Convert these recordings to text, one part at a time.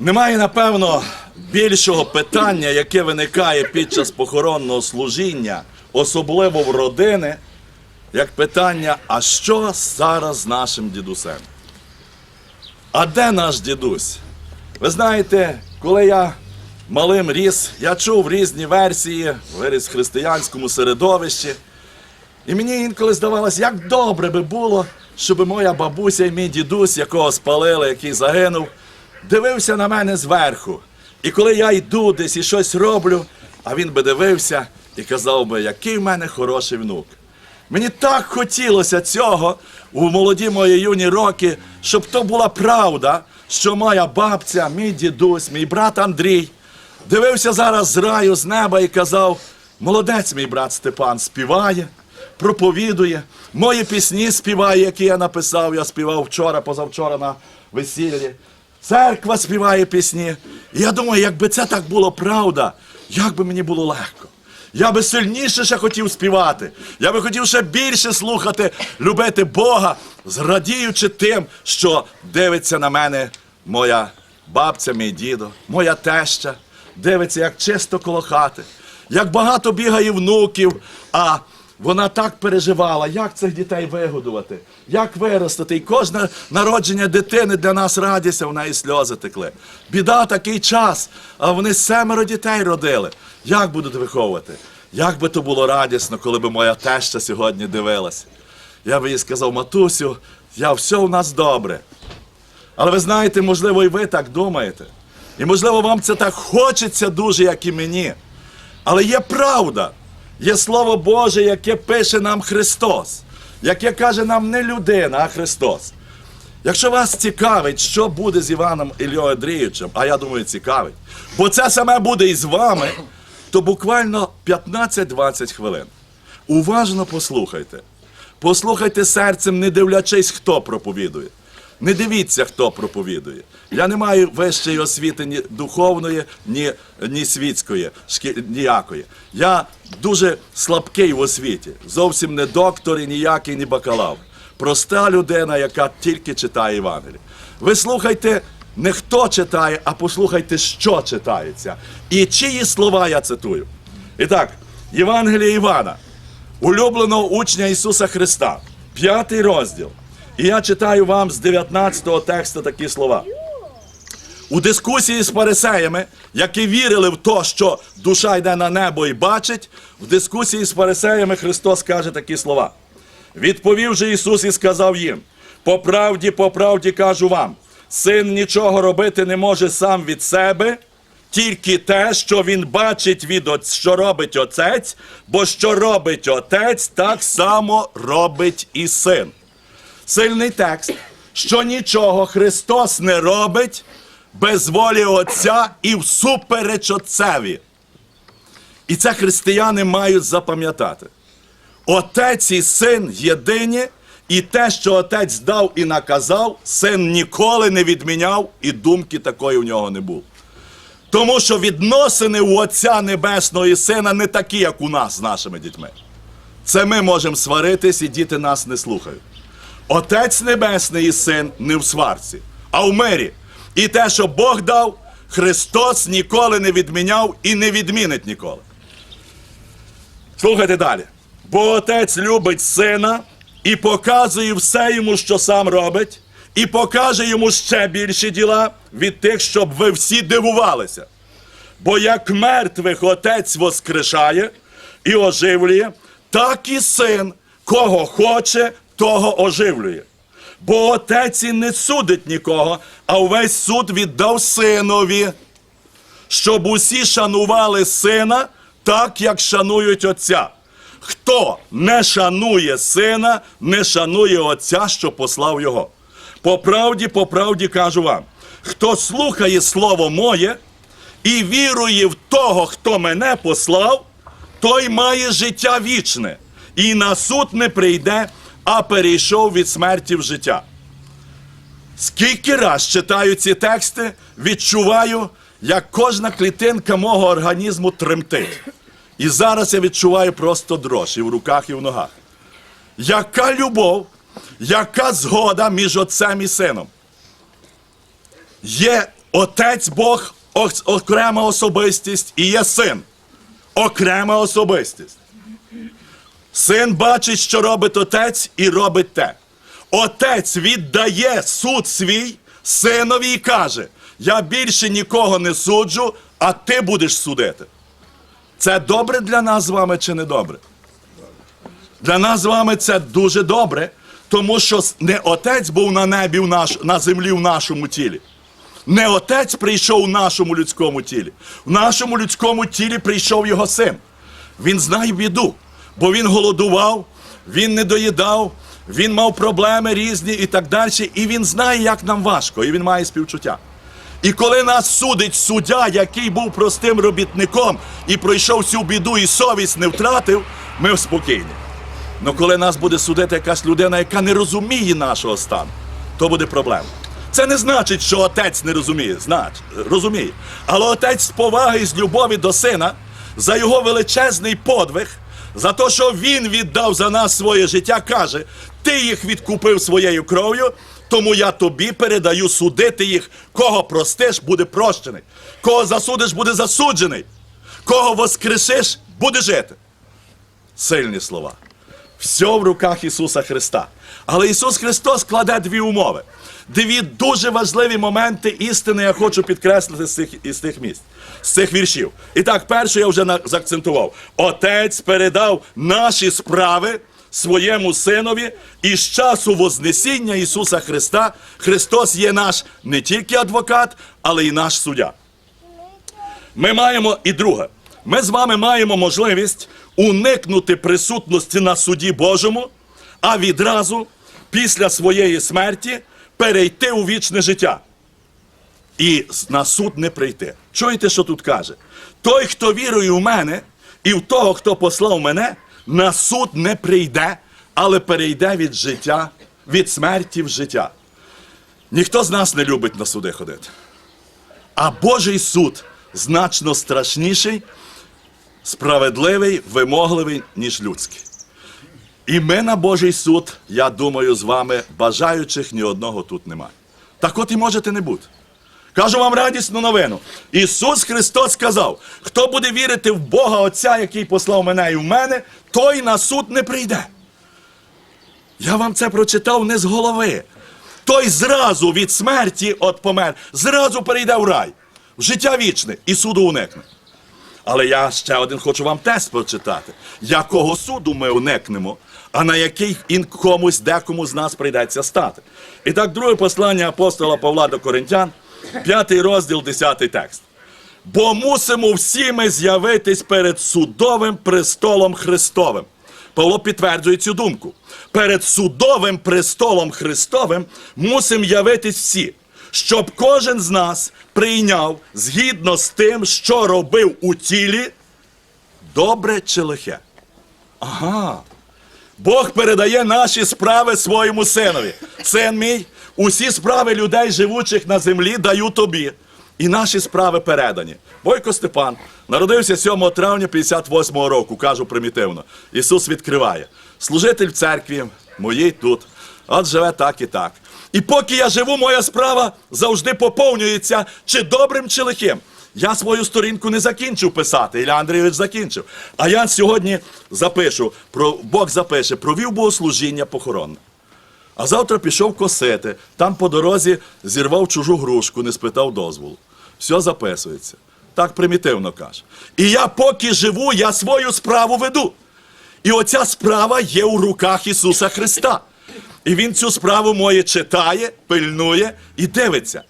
Немає, напевно, більшого питання, яке виникає під час похоронного служіння, особливо в родини, як питання: а що зараз з нашим дідусем? А де наш дідусь? Ви знаєте, коли я малим ріс, я чув різні версії, виріс в християнському середовищі. І мені інколи здавалось, як добре би було, щоб моя бабуся і мій дідусь, якого спалили, який загинув, дивився на мене зверху. І коли я йду десь і щось роблю, а він би дивився і казав би, який в мене хороший внук. Мені так хотілося цього у молоді мої юні роки, щоб то була правда, що моя бабця, мій дідусь, мій брат Андрій дивився зараз з раю, з неба і казав: молодець, мій брат Степан, співає, проповідує, мої пісні співає, які я написав. Я співав вчора, позавчора на весіллі. Церква співає пісні. І я думаю, якби це так було правда, як би мені було легко. Я би сильніше ще хотів співати. Я би хотів ще більше слухати, любити Бога, зрадіючи тим, що дивиться на мене моя бабця, мій дідо, моя теща, дивиться, як чисто коло хати, як багато бігає внуків, а вона так переживала, як цих дітей вигодувати, як виростити. І кожне народження дитини для нас радість, а в неї сльози текли. Біда такий час, а вони семеро дітей родили. Як будуть виховувати? Як би то було радісно, коли б моя теща сьогодні дивилась. Я би їй сказав, матусю, я все у нас добре. Але ви знаєте, можливо, і ви так думаєте. І можливо, вам це так хочеться дуже, як і мені. Але є правда, є Слово Боже, яке пише нам Христос, яке каже нам не людина, а Христос. Якщо вас цікавить, що буде з Іваном Ільєю Андрійовичем, а я думаю, цікавить, бо це саме буде і з вами, то буквально 15-20 хвилин. Уважно послухайте. Послухайте серцем, не дивлячись, хто проповідує. Не дивіться, хто проповідує. Я не маю вищої освіти ні духовної, ні, ні світської, ніякої. Я дуже слабкий в освіті. Зовсім не доктор і ніякий, ні бакалав. Проста людина, яка тільки читає Євангеліє. Ви слухайте не хто читає, а послухайте, що читається. І чиї слова я цитую. І так, Євангеліє Івана, улюбленого учня Ісуса Христа, п'ятий розділ. І я читаю вам з 19 тексту такі слова. У дискусії з фарисеями, які вірили в те, що душа йде на небо і бачить, в дискусії з фарисеями Христос каже такі слова. Відповів же Ісус і сказав їм: по правді, по правді кажу вам, син нічого робити не може сам від себе, тільки те, що він бачить від отць, що робить отець, бо що робить отець, так само робить і син. Сильний текст, що нічого Христос не робить без волі Отця і всупереч Отцеві. І це християни мають запам'ятати. Отець і син єдині, і те, що отець дав і наказав, син ніколи не відміняв, і думки такої в нього не було. Тому що відносини у Отця Небесного і Сина не такі, як у нас з нашими дітьми. Це ми можемо сваритись, і діти нас не слухають. Отець Небесний і Син не в сварці, а в мирі. І те, що Бог дав, Христос ніколи не відміняв і не відмінить ніколи. Слухайте далі. Бо отець любить сина і показує все йому, що сам робить, і покаже йому ще більші діла від тих, щоб ви всі дивувалися. Бо як мертвих отець воскрешає і оживлює, так і син, кого хоче, того оживлює. Бо отець і не судить нікого, а увесь суд віддав синові, щоб усі шанували сина так, як шанують отця. Хто не шанує сина, не шанує отця, що послав його. По правді, по правді кажу вам: хто слухає слово моє і вірує в того, хто мене послав, той має життя вічне, і на суд не прийде, а перейшов від смерті в життя. Скільки раз читаю ці тексти, відчуваю, як кожна клітинка мого організму тремтить. І зараз я відчуваю просто дрож і в руках, і в ногах. Яка любов, яка згода між отцем і сином? Є Отець Бог окрема особистість і є син. Окрема особистість. Син бачить, що робить отець, і робить те. Отець віддає суд свій синові і каже: Я більше нікого не суджу, а ти будеш судити. Це добре для нас з вами чи не добре? Для нас з вами це дуже добре, тому що не отець був на небі в наш, на землі в нашому тілі. Не отець прийшов у нашому людському тілі. В нашому людському тілі прийшов його син. Він знає біду, бо він голодував, він не доїдав, він мав проблеми різні і так далі. І він знає, як нам важко, і він має співчуття. І коли нас судить суддя, який був простим робітником і пройшов всю біду і совість не втратив, ми спокійні. Ну коли нас буде судити якась людина, яка не розуміє нашого стану, то буде проблема. Це не значить, що отець не розуміє, значить, розуміє. Але отець з поваги і з любові до сина за його величезний подвиг, за те, що він віддав за нас своє життя, каже: ти їх відкупив своєю кров'ю, тому я тобі передаю судити їх. Кого простиш, буде прощений. Кого засудиш, буде засуджений. Кого воскресиш, буде жити. Сильні слова. Все в руках Ісуса Христа. Але Ісус Христос кладе дві умови. Дві дуже важливі моменти істини я хочу підкреслити з цих, із тих місць, з цих віршів. І так, перше я вже заакцентував. Отець передав наші справи своєму синові, і з часу Вознесіння Ісуса Христа Христос є наш не тільки адвокат, але й наш суддя. Ми маємо і друге. Ми з вами маємо можливість уникнути присутності на суді Божому, а відразу після своєї смерті перейти у вічне життя. І на суд не прийти. Чуєте, що тут каже? Той, хто вірує в мене, і в того, хто послав мене, на суд не прийде, але перейде від життя, від смерті в життя. Ніхто з нас не любить на суди ходити. А Божий суд значно страшніший, справедливий, вимогливий, ніж людський. І ми на Божий суд, я думаю, з вами бажаючих ні одного тут немає. Так от і можете не бути. Кажу вам радісну новину. Ісус Христос сказав: хто буде вірити в Бога Отця, який послав мене і в мене, той на суд не прийде. Я вам це прочитав не з голови. Той зразу від смерті от помер, зразу перейде в рай, в життя вічне і суду уникне. Але я ще один хочу вам тест прочитати. Якого суду ми уникнемо, а на який комусь декому з нас прийдеться стати. І так, друге послання апостола Павла до Коринтян, п'ятий розділ, десятий текст. Бо мусимо всі ми з'явитись перед судовим престолом Христовим. Павло підтверджує цю думку. Перед судовим престолом Христовим мусимо явитись всі, щоб кожен з нас прийняв згідно з тим, що робив у тілі, добре чи лихе. Ага. Бог передає наші справи своєму синові. Син мій, усі справи людей, живучих на землі, даю тобі. І наші справи передані. Бойко Степан народився 7 травня 58-го року, кажу примітивно. Ісус відкриває. Служитель в церкві, моїй тут. От живе так і так. І поки я живу, моя справа завжди поповнюється чи добрим, чи лихим. Я свою сторінку не закінчив писати, Ілля Андрійович закінчив. А я сьогодні запишу, про, Бог запише, провів богослужіння похоронне. А завтра пішов косити, там по дорозі зірвав чужу грушку, не спитав дозволу. Все записується. Так примітивно каже. І я поки живу, я свою справу веду. І оця справа є у руках Ісуса Христа. І Він цю справу моє читає, пильнує і дивиться.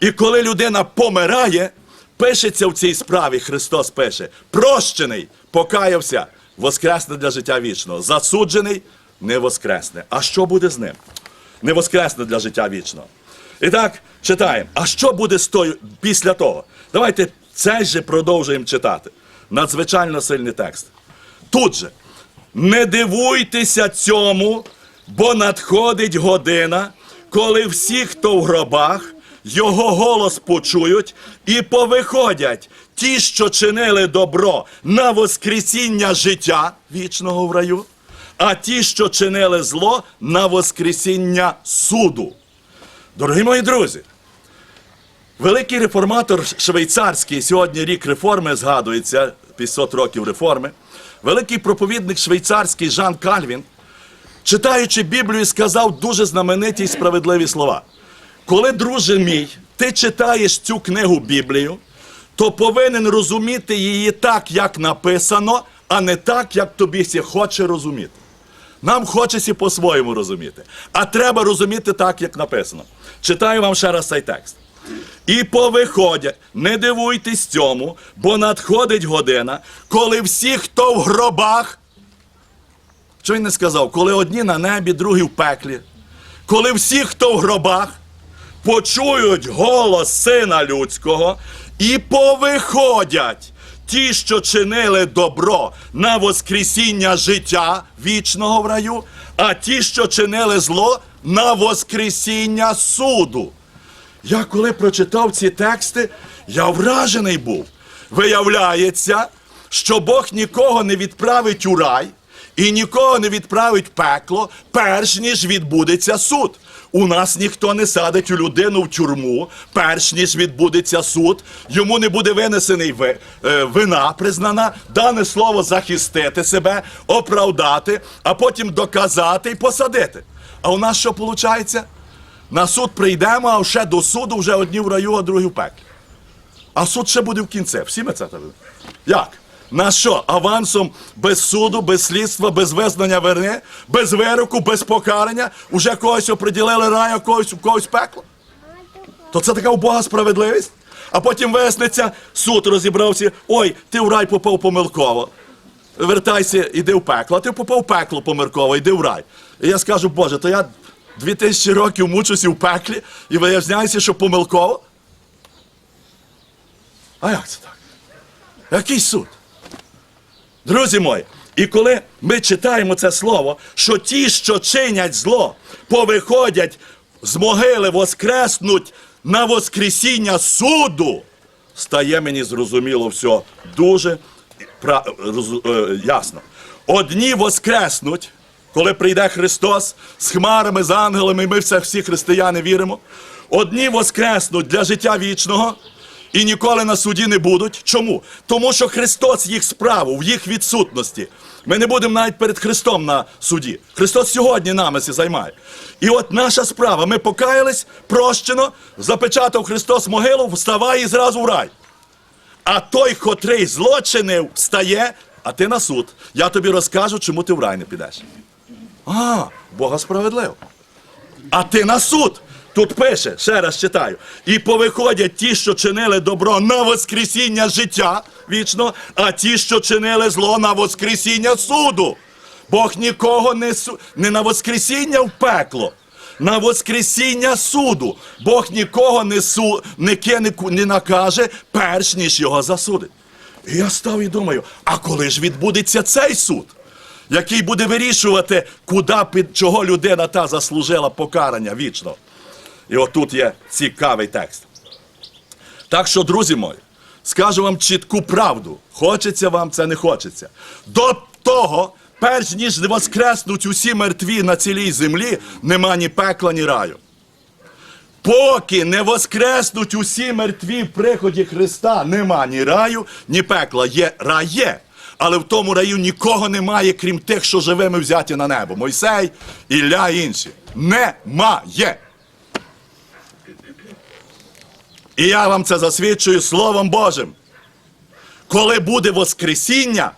І коли людина помирає, пишеться в цій справі, Христос пише: прощений, покаявся, воскресне для життя вічного. Засуджений не воскресне. А що буде з ним? Не воскресне для життя вічного. І так, читаємо. А що буде з тою після того? Давайте цей же продовжуємо читати. Надзвичайно сильний текст. Тут же. Не дивуйтеся цьому, бо надходить година, коли всі, хто в гробах, його голос почують і повиходять ті, що чинили добро на воскресіння життя вічного в раю, а ті, що чинили зло, на воскресіння суду. Дорогі мої друзі, Великий реформатор швейцарський, сьогодні рік реформи згадується, 500 років реформи. Великий проповідник швейцарський Жан Кальвін, читаючи Біблію, сказав дуже знамениті і справедливі слова. Коли, друже мій, ти читаєш цю книгу Біблію, то повинен розуміти її так, як написано, а не так, як тобі хоче розуміти. Нам хочеться по-своєму розуміти. А треба розуміти так, як написано. Читаю вам ще раз цей текст. І повиходять, не дивуйтесь цьому, бо надходить година, коли всі, хто в гробах, що він не сказав, коли одні на небі, другі в пеклі, коли всі, хто в гробах, почують голос Сина Людського і повиходять ті, що чинили добро на воскресіння життя вічного в раю, а ті, що чинили зло, на воскресіння суду. Я коли прочитав ці тексти, я вражений був. Виявляється, що Бог нікого не відправить у рай і нікого не відправить в пекло, перш ніж відбудеться суд. У нас ніхто не садить у людину в тюрму, перш ніж відбудеться суд, йому не буде винесений е, вина признана, дане слово захистити себе, оправдати, а потім доказати і посадити. А у нас що виходить? На суд прийдемо, а ще до суду вже одні в раю, а другі в пеклі. А суд ще буде в кінці. Всі ми це так? Як? На що? Авансом без суду, без слідства, без визнання вини, без вироку, без покарання, уже когось оприділили рай, а когось, когось пекло? То це така у Бога справедливість? А потім виясниться, суд розібрався, ой, ти в рай попав помилково. Вертайся, іди в пекло, а ти попав в пекло помилково, іди в рай. І я скажу, Боже, то я дві тисячі років мучуся в пеклі і виясняється, що помилково. А як це так? Який суд? Друзі мої, і коли ми читаємо це слово, що ті, що чинять зло, повиходять з могили, воскреснуть на воскресіння суду, стає мені зрозуміло все дуже е, ясно. Одні воскреснуть, коли прийде Христос з хмарами, з ангелами, і ми все, всі християни віримо. Одні воскреснуть для життя вічного і ніколи на суді не будуть. Чому? Тому що Христос їх справу, в їх відсутності. Ми не будемо навіть перед Христом на суді. Христос сьогодні нами займає. І от наша справа. Ми покаялись, прощено, запечатав Христос могилу, вставай і зразу в рай. А той, котрий злочинив, встає, а ти на суд. Я тобі розкажу, чому ти в рай не підеш. А, Бога справедливо. А ти на суд. Тут пише, ще раз читаю. І повиходять ті, що чинили добро на воскресіння життя вічно, а ті, що чинили зло на воскресіння суду. Бог нікого не, су... не на воскресіння в пекло, на воскресіння суду. Бог нікого не, су... не кине, не накаже, перш ніж його засудить. І я став і думаю, а коли ж відбудеться цей суд? який буде вирішувати, куди під чого людина та заслужила покарання вічно. І отут є цікавий текст. Так що, друзі мої, скажу вам чітку правду. Хочеться вам це не хочеться. До того, перш ніж воскреснуть усі мертві на цілій землі, нема ні пекла, ні раю. Поки не воскреснуть усі мертві в приході Христа, нема ні раю, ні пекла. Є рай є. Але в тому раю нікого немає, крім тих, що живими взяті на небо. Мойсей, Ілля і інші. Немає. І я вам це засвідчую Словом Божим. Коли буде Воскресіння,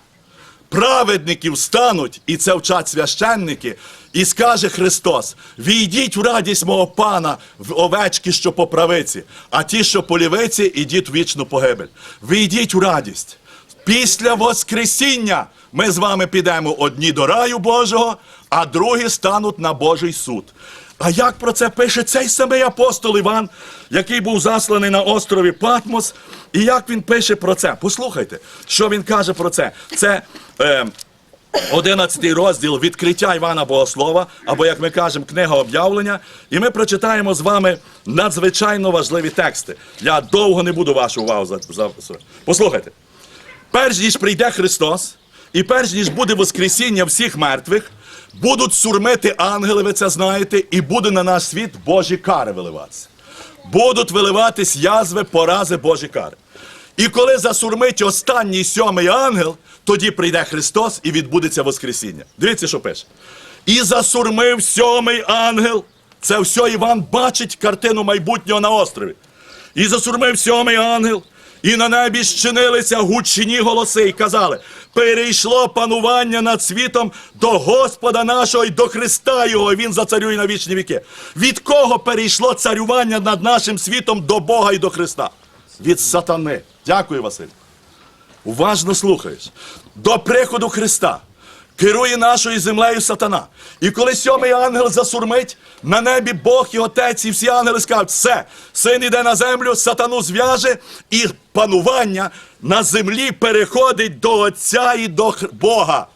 праведники встануть, і це вчать священники, і скаже Христос: війдіть в радість мого пана в овечки, що по правиці, а ті, що по лівиці, ідіть в вічну погибель. Війдіть у радість. Після Воскресіння ми з вами підемо одні до раю Божого, а другі стануть на Божий суд. А як про це пише цей самий апостол Іван, який був засланий на острові Патмос, і як він пише про це? Послухайте, що він каже про це. Це е, 11 розділ відкриття Івана Богослова, або, як ми кажемо, книга об'явлення. І ми прочитаємо з вами надзвичайно важливі тексти. Я довго не буду вашу увагу за, за... Послухайте. Перш ніж прийде Христос, і перш ніж буде Воскресіння всіх мертвих, будуть сурмити ангели, ви це знаєте, і буде на наш світ Божі кари виливатися. будуть виливатись язви, порази Божі кари. І коли засурмить останній сьомий ангел, тоді прийде Христос і відбудеться Воскресіння. Дивіться, що пише. І засурмив сьомий ангел. Це все Іван бачить картину майбутнього на острові. І засурмив сьомий ангел, і на небі щинилися гучні голоси, і казали: перейшло панування над світом до Господа нашого і до Христа Його, і Він зацарює на вічні віки. Від кого перейшло царювання над нашим світом до Бога і до Христа? Від сатани. Дякую, Василь. Уважно слухаєш. До приходу Христа керує нашою землею сатана. І коли сьомий ангел засурмить, на небі Бог і Отець, і всі ангели скажуть, все, син іде на землю, сатану зв'яже, і панування на землі переходить до Отця і до Бога,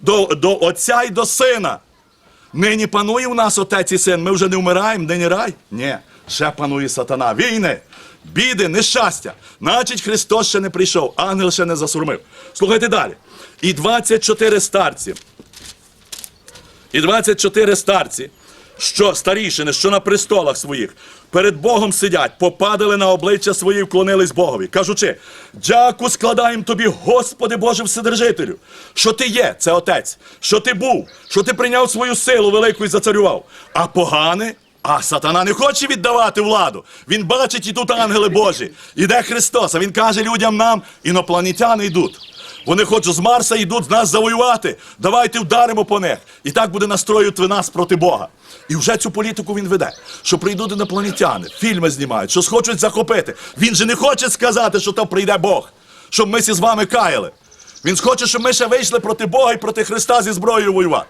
до, до Отця і до Сина. Нині панує у нас отець і син, ми вже не вмираємо, нині рай? Ні, ще панує сатана. Війни, біди, нещастя. Значить, Христос ще не прийшов, ангел ще не засурмив. Слухайте далі. І 24 старці. І 24 старці, що старішини, що на престолах своїх, перед Богом сидять, попадали на обличчя свої, вклонились Богові, кажучи: дяку складаємо тобі, Господи Боже Вседержителю, що ти є, це Отець, що ти був, що ти прийняв свою силу велику і зацарював. А погане, а сатана не хоче віддавати владу. Він бачить, і тут ангели Божі. Іде Христос, а він каже людям нам, інопланетяни йдуть. Вони хочуть з Марса йдуть нас завоювати. Давайте вдаримо по них. І так буде настроювати нас проти Бога. І вже цю політику він веде, що прийдуть інопланетяни, фільми знімають, що схочуть захопити. Він же не хоче сказати, що то прийде Бог, щоб ми всі з вами каяли. Він хоче, щоб ми ще вийшли проти Бога і проти Христа зі зброєю воювати.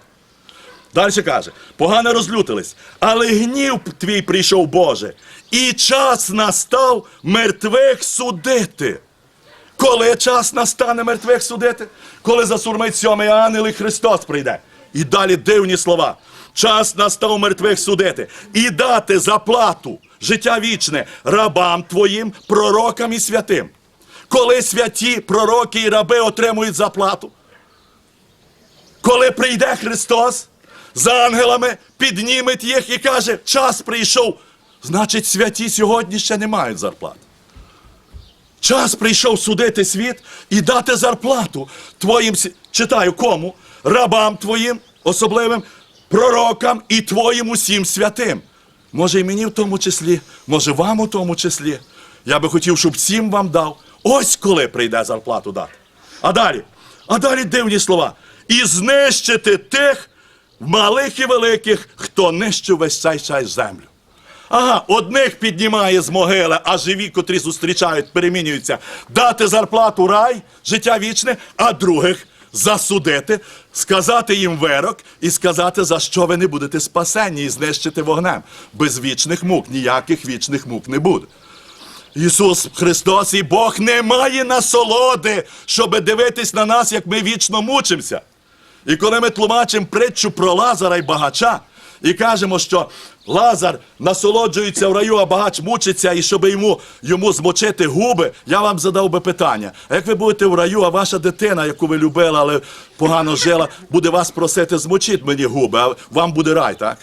Далі каже, погано розлютились, але гнів твій прийшов Боже, і час настав мертвих судити. Коли час настане мертвих судити? Коли засурмить сьомий ангел і Христос прийде. І далі дивні слова. Час настав мертвих судити і дати заплату, життя вічне рабам твоїм, пророкам і святим. Коли святі пророки і раби отримують заплату, коли прийде Христос з ангелами, підніметь їх і каже, час прийшов. Значить, святі сьогодні ще не мають зарплати. Час прийшов судити світ і дати зарплату твоїм, читаю, кому? Рабам твоїм, особливим, пророкам і твоїм усім святим. Може, і мені в тому числі, може, вам у тому числі. Я би хотів, щоб всім вам дав. Ось коли прийде зарплату дати. А далі, а далі дивні слова. І знищити тих малих і великих, хто нищив весь цей цей землю. Ага, одних піднімає з могили, а живі, котрі зустрічають, перемінюються, дати зарплату рай, життя вічне, а других засудити, сказати їм вирок і сказати, за що ви не будете спасені і знищити вогнем. Без вічних мук, ніяких вічних мук не буде. Ісус Христос і Бог не має насолоди, щоб дивитись на нас, як ми вічно мучимося. І коли ми тлумачимо притчу про Лазара і багача, і кажемо, що Лазар насолоджується в раю, а багач мучиться, і щоб йому, йому змочити губи, я вам задав би питання. А як ви будете в раю, а ваша дитина, яку ви любили, але погано жила, буде вас просити, змочіть мені губи, а вам буде рай, так?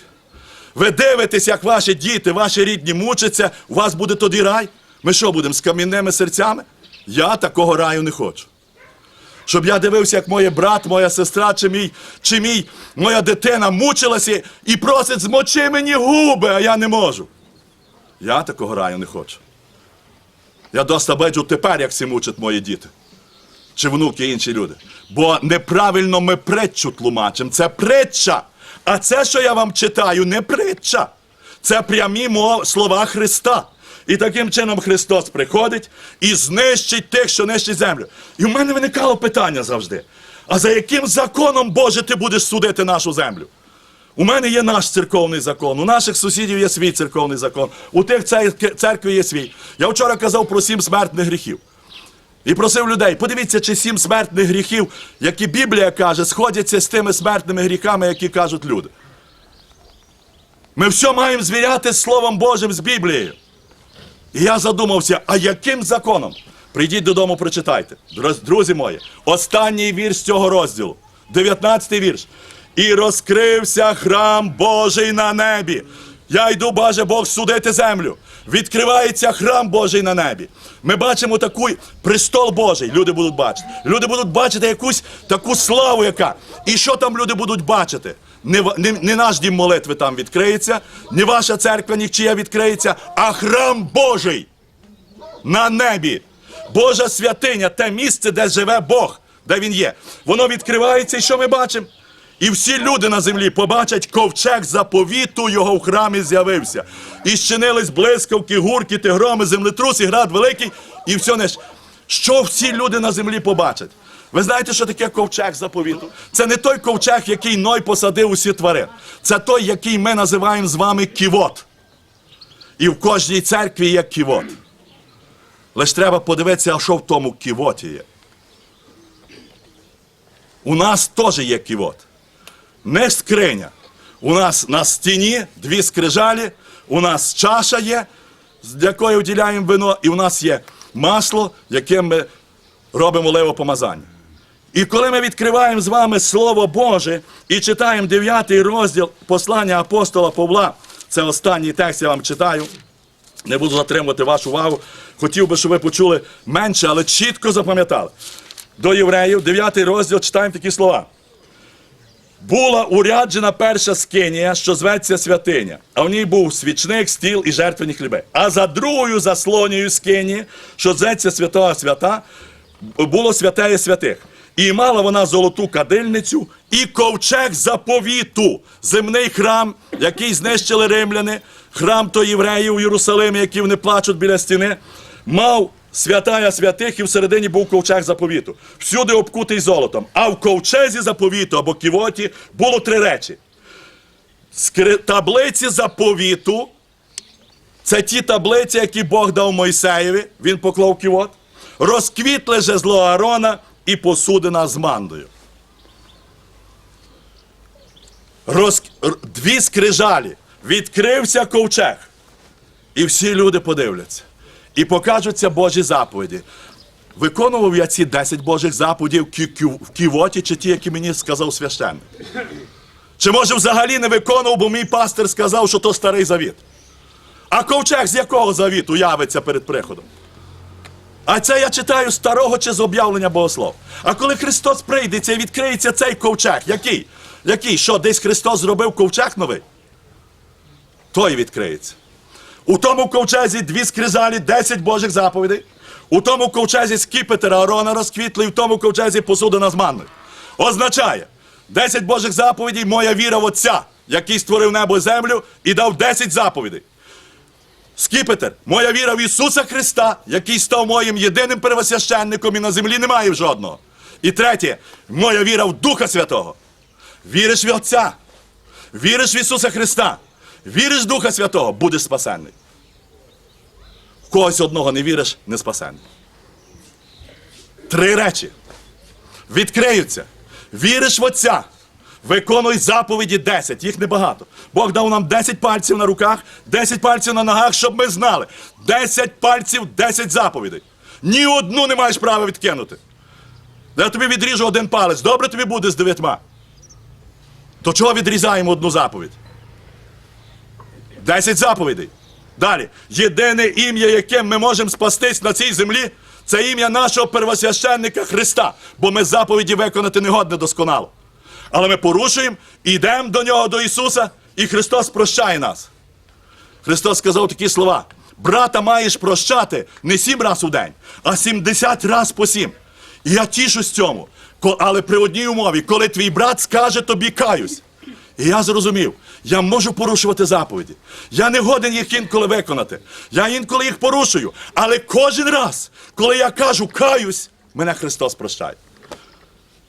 Ви дивитесь, як ваші діти, ваші рідні мучаться, у вас буде тоді рай? Ми що будемо з камінними серцями? Я такого раю не хочу. Щоб я дивився, як моє брат, моя сестра, чи мій, чи мій, моя дитина мучилася і просить, змочи мені губи, а я не можу. Я такого раю не хочу. Я доста бачу тепер, як всі мучать мої діти. Чи внуки, і інші люди. Бо неправильно ми притчу тлумачимо. Це притча. А це, що я вам читаю, не притча. Це прямі слова Христа. І таким чином Христос приходить і знищить тих, що нищить землю. І в мене виникало питання завжди: а за яким законом Боже ти будеш судити нашу землю? У мене є наш церковний закон, у наших сусідів є свій церковний закон, у тих цер- церкви є свій. Я вчора казав про сім смертних гріхів. І просив людей, подивіться, чи сім смертних гріхів, які Біблія каже, сходяться з тими смертними гріхами, які кажуть люди. Ми все маємо звіряти з Словом Божим з Біблією. І я задумався, а яким законом? Прийдіть додому, прочитайте. Друзі мої, останній вірш цього розділу, 19-й вірш. І розкрився храм Божий на небі. Я йду, Боже Бог, судити землю. Відкривається храм Божий на небі. Ми бачимо таку престол Божий. Люди будуть бачити. Люди будуть бачити якусь таку славу, яка. І що там люди будуть бачити? Не, не, не наш дім молитви там відкриється, не ваша церква нічия відкриється, а храм Божий на небі. Божа святиня, те місце, де живе Бог, де він є. Воно відкривається, і що ми бачимо? І всі люди на землі побачать ковчег заповіту, його в храмі з'явився. І щинились блискавки, гуркіти, громи, землетрус, і град великий, і все не. Що всі люди на землі побачать? Ви знаєте, що таке ковчег заповіту? Це не той ковчег, який Ной посадив усі тварин. Це той, який ми називаємо з вами ківот. І в кожній церкві є ківот. Лиш треба подивитися, а що в тому ківоті є. У нас теж є ківот. Не скриня. У нас на стіні дві скрижалі, у нас чаша є, з якої вділяємо вино, і у нас є масло, яким ми робимо левопомазання. І коли ми відкриваємо з вами Слово Боже і читаємо 9 розділ послання апостола Павла, це останній текст, я вам читаю. Не буду затримувати вашу увагу. Хотів би, щоб ви почули менше, але чітко запам'ятали. До євреїв, 9 розділ, читаємо такі слова. Була уряджена перша скинія, що зветься святиня, а в ній був свічник, стіл і жертвені хліби. А за другою заслонею скині, що зветься святого свята, було святеє святих. І мала вона золоту кадильницю і ковчег заповіту, земний храм, який знищили римляни, храм то євреїв у Єрусалимі, які вони плачуть біля стіни, мав святая святих, і всередині був ковчег заповіту. Всюди обкутий золотом. А в ковчезі заповіту або ківоті було три речі: Скри... таблиці заповіту. Це ті таблиці, які Бог дав Мойсеєві, він поклав ківот, розквітле жезло Аарона і посудина з мандою. Роз... Дві скрижалі. Відкрився ковчег. І всі люди подивляться. І покажуться Божі заповіді. Виконував я ці 10 Божих заповідей в кі- кі- в ківоті, чи ті, які мені сказав священник. Чи може взагалі не виконував, бо мій пастир сказав, що то старий завіт. А ковчег з якого завіту явиться перед приходом? А це я читаю старого чи з об'явлення богослов. А коли Христос прийде, це відкриється цей ковчег. Який? Який? Що, десь Христос зробив ковчег новий? Той відкриється. У тому ковчезі дві скрижалі, 10 Божих заповідей. У тому ковчезі скіпетр Аарона розквітлий, в тому ковчезі посудина з манною. Означає, 10 Божих заповідей, моя віра в Отця, який створив небо і землю і дав 10 заповідей. Скіпетр, моя віра в Ісуса Христа, який став моїм єдиним первосвященником і на землі немає жодного. І третє, моя віра в Духа Святого. Віриш в Отця, віриш в Ісуса Христа, віриш в Духа Святого, будеш спасенний. В когось одного не віриш, не спасенний. Три речі відкриються. Віриш в Отця. Виконуй заповіді 10, їх небагато. Бог дав нам 10 пальців на руках, 10 пальців на ногах, щоб ми знали. 10 пальців, 10 заповідей. Ні одну не маєш права відкинути. Я тобі відріжу один палець, добре тобі буде з дев'ятьма. То чого відрізаємо одну заповідь? 10 заповідей. Далі. Єдине ім'я, яким ми можемо спастись на цій землі, це ім'я нашого первосвященника Христа. Бо ми заповіді виконати не годне досконало. Але ми порушуємо, йдемо до нього, до Ісуса, і Христос прощає нас. Христос сказав такі слова: брата маєш прощати не сім раз у день, а сімдесят раз по сім. І я тішусь цьому. Але при одній умові, коли твій брат скаже тобі каюсь. І я зрозумів, я можу порушувати заповіді. Я не годен їх інколи виконати. Я інколи їх порушую. Але кожен раз, коли я кажу каюсь, мене Христос прощає.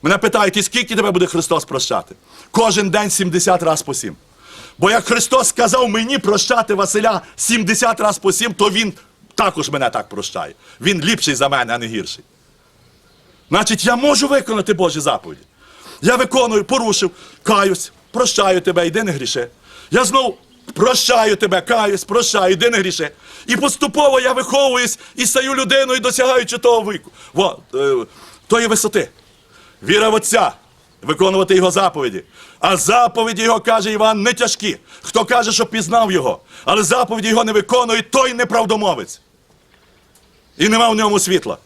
Мене питають, і скільки тебе буде Христос прощати? Кожен день 70 раз по 7. Бо як Христос сказав мені прощати Василя 70 раз по 7, то Він також мене так прощає. Він ліпший за мене, а не гірший. Значить, я можу виконати Божі заповіді. Я виконую, порушив, каюсь, прощаю тебе, йди не гріши. Я знову прощаю тебе, каюсь, прощаю, йди не гріши. І поступово я виховуюсь і стаю людиною, досягаючи того віку. Во, е, тої висоти. Віра в Отця, виконувати його заповіді. А заповіді його, каже Іван, не тяжкі. Хто каже, що пізнав його, але заповіді його не виконує, той неправдомовець. І нема в ньому світла.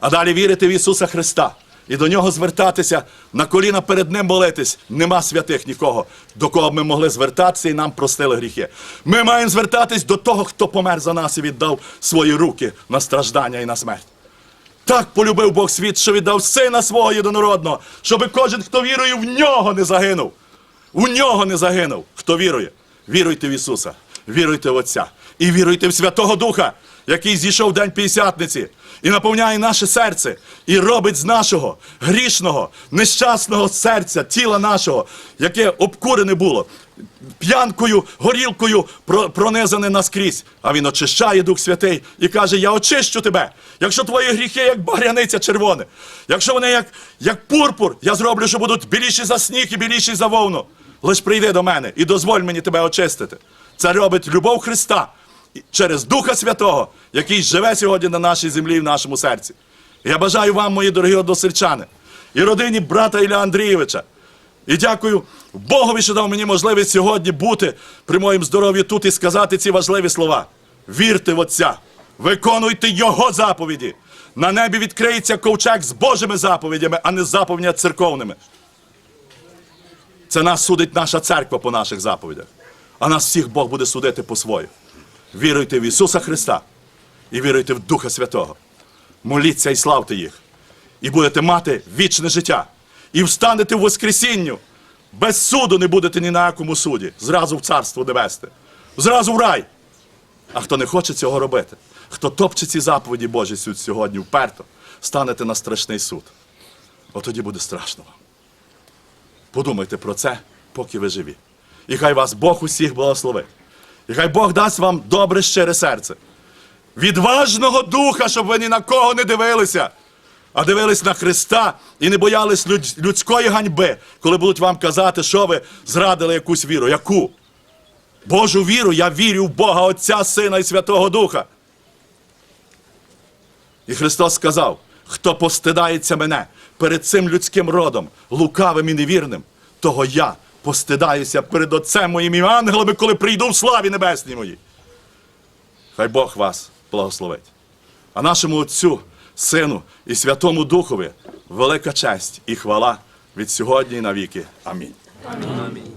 А далі вірити в Ісуса Христа і до нього звертатися, на коліна перед Ним молитись. Нема святих нікого, до кого б ми могли звертатися і нам простили гріхи. Ми маємо звертатись до того, хто помер за нас і віддав свої руки на страждання і на смерть. Так полюбив Бог світ, що віддав сина свого єдинородного, щоби кожен, хто вірує, в нього не загинув. У нього не загинув. Хто вірує? Віруйте в Ісуса, віруйте в Отця і віруйте в Святого Духа, який зійшов в день П'ятдесятниці і наповняє наше серце, і робить з нашого грішного, нещасного серця, тіла нашого, яке обкурене було, п'янкою, горілкою пронизане наскрізь. А він очищає Дух Святий і каже: Я очищу тебе. Якщо твої гріхи, як багряниця червоне, якщо вони як, як пурпур, я зроблю, що будуть біліші за сніг і біліші за вовну. Лиш прийди до мене і дозволь мені тебе очистити. Це робить любов Христа через Духа Святого, який живе сьогодні на нашій землі і в нашому серці. Я бажаю вам, мої дорогі односельчани, і родині брата Ілля Андрійовича. І дякую Богові, що дав мені можливість сьогодні бути при моїм здоров'ї тут і сказати ці важливі слова. Вірте в Отця, виконуйте Його заповіді. На небі відкриється ковчег з Божими заповідями, а не з заповідями церковними. Це нас судить наша церква по наших заповідях. А нас всіх Бог буде судити по свою. Віруйте в Ісуса Христа і віруйте в Духа Святого. Моліться і славте їх. І будете мати вічне життя. І встанете в Воскресінню. Без суду не будете ні на якому суді. Зразу в Царство Небесне. Зразу в рай. А хто не хоче цього робити, хто топче ці заповіді Божі сьогодні вперто, станете на страшний суд. От тоді буде страшно вам. Подумайте про це, поки ви живі. І хай вас Бог усіх благословить. І хай Бог дасть вам добре щире серце. Відважного духа, щоб ви ні на кого не дивилися, а дивились на Христа і не боялись людської ганьби, коли будуть вам казати, що ви зрадили якусь віру. Яку? Божу віру, я вірю в Бога Отця, Сина і Святого Духа. І Христос сказав: хто постидається мене перед цим людським родом, лукавим і невірним, того я постидаюся перед Отцем моїм і ангелами, коли прийду в славі небесній моїй. Хай Бог вас благословить. А нашому Отцю, Сину і Святому Духові велика честь і хвала від сьогодні і навіки. Амінь. Амінь.